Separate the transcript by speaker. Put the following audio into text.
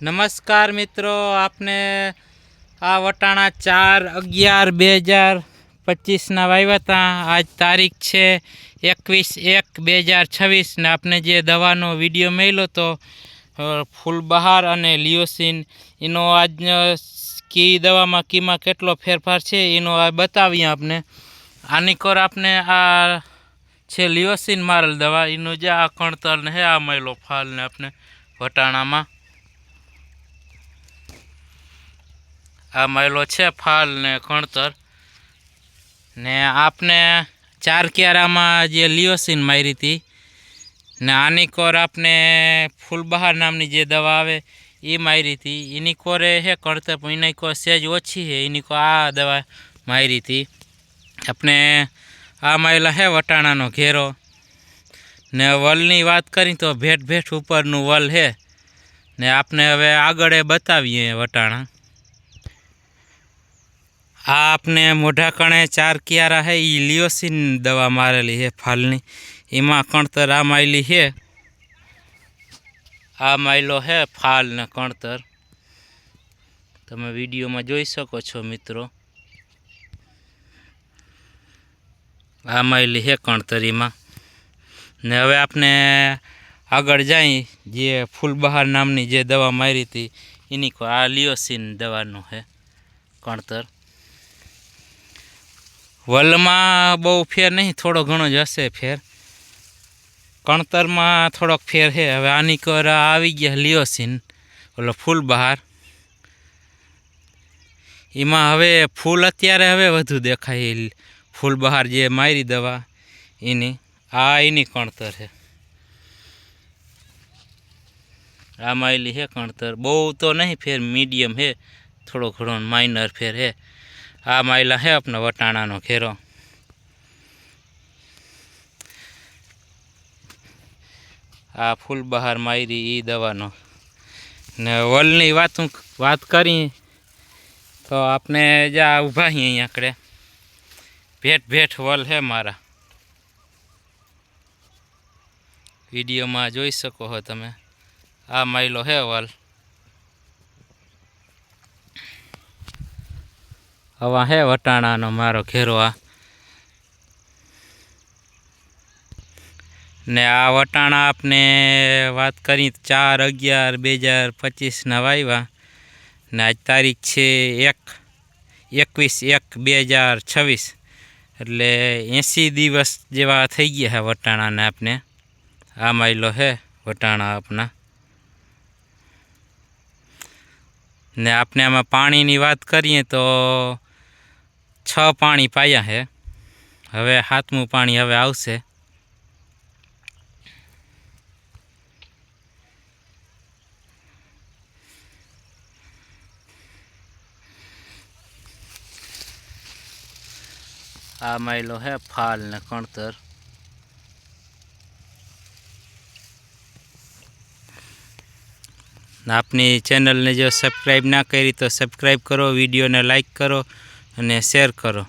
Speaker 1: નમસ્કાર મિત્રો આપને આ વટાણા ચાર અગિયાર બે હજાર પચીસના વાવ્યા હતા આજ તારીખ છે એકવીસ એક બે હજાર છવ્વીસને આપને જે દવાનો વીડિયો મળ્યો તો અ, ફૂલબહાર અને લિયોસિન એનો આજ કી દવામાં કીમાં કેટલો ફેરફાર છે એનો આ બતાવીએ આપને. આની કોર આપને આ છે લિયોસિન મારેલ દવા એનું જે આ કણતર ને હે આ મળ્યો ફાલને આપને વટાણામાં. આ માયલો છે ફાલ ને કણતર ને આપને ચાર ક્યારામાં જે લિયોસિન મારી હતી, ને આની કોર આપને ફૂલબહાર નામની જે દવા આવે, એ મારી હતી. એની કોરે હે કણતર પણ એની કોર સહેજ ઓછી છે એની કો આ દવા મારી હતી. આપણે આ માયલા હે વટાણાનો ઘેરો. ને વલની વાત કરી તો ભેટ ભેટ ઉપરનું વલ છે ને આપને હવે આગળ બતાવીએ વટાણા. આ આપને મોઢા કણે ચાર કિયારા હે એ લિયોસિન દવા મારેલી છે ફાલની. એમાં કણતર આ માયલી છે આ માયલો હે ફાલ ને કણતર. તમે વિડીયોમાં જોઈ શકો છો મિત્રો. આ માયલી છે કણતરીમાં ને હવે આપણે આગળ જાય, જે ફૂલબહાર નામની જે દવા મારી હતી, એની આ લિયોસિન દવાનું છે કણતર. વલમાં બહુ ફેર નહીં, થોડો ઘણો જ હશે ફેર. કણતરમાં થોડોક ફેર છે. હવે આની કર આવી ગયા લિયોસિન, ઓલો ફૂલ બહાર એમાં હવે ફૂલ અત્યારે હવે વધુ દેખાય. ફૂલ બહાર જે મારી દવા, એની, આ એની કણતર છે. આ માયલી છે કણતર. બહુ તો નહીં ફેર, મીડિયમ છે. થોડો ઘણો માઇનર ફેર છે. આ માયલા હે આપણા વટાણાનો ઘેરો. આ ફૂલ બહાર મારી એ દવાનો. ને વલની વાત વાત કરી, તો આપણે જ્યાં ઊભા છીએ અહીંયા આકડે ભેટ ભેટ વલ છે મારા. વિડીયોમાં જોઈ શકો છો તમે. આ માયલો હે વલ. હવા હે વટાણાનો મારો ઘેરો આ. ને આ વટાણા આપને વાત કરી ચાર અગિયાર, બે હજાર પચીસના વાવ્યા ને આજ તારીખ છે એક, એકવીસ એક, બે હજાર છવ્વીસ. એટલે એંસી દિવસ જેવા થઈ ગયા છે વટાણાને આપને. આ માયલો હે વટાણા આપના. ને આપણે આમાં પાણીની વાત કરીએ તો છ પાણી પાયા છે હવે સાતમું પાણી હવે આવશે. આ માયલો હે ફાલ ને કણતર. ને આપની ચેનલને જો સબસ્ક્રાઈબ ના કરી તો સબસ્ક્રાઈબ કરો વિડીયોને લાઈક કરો. અને શેર કરો.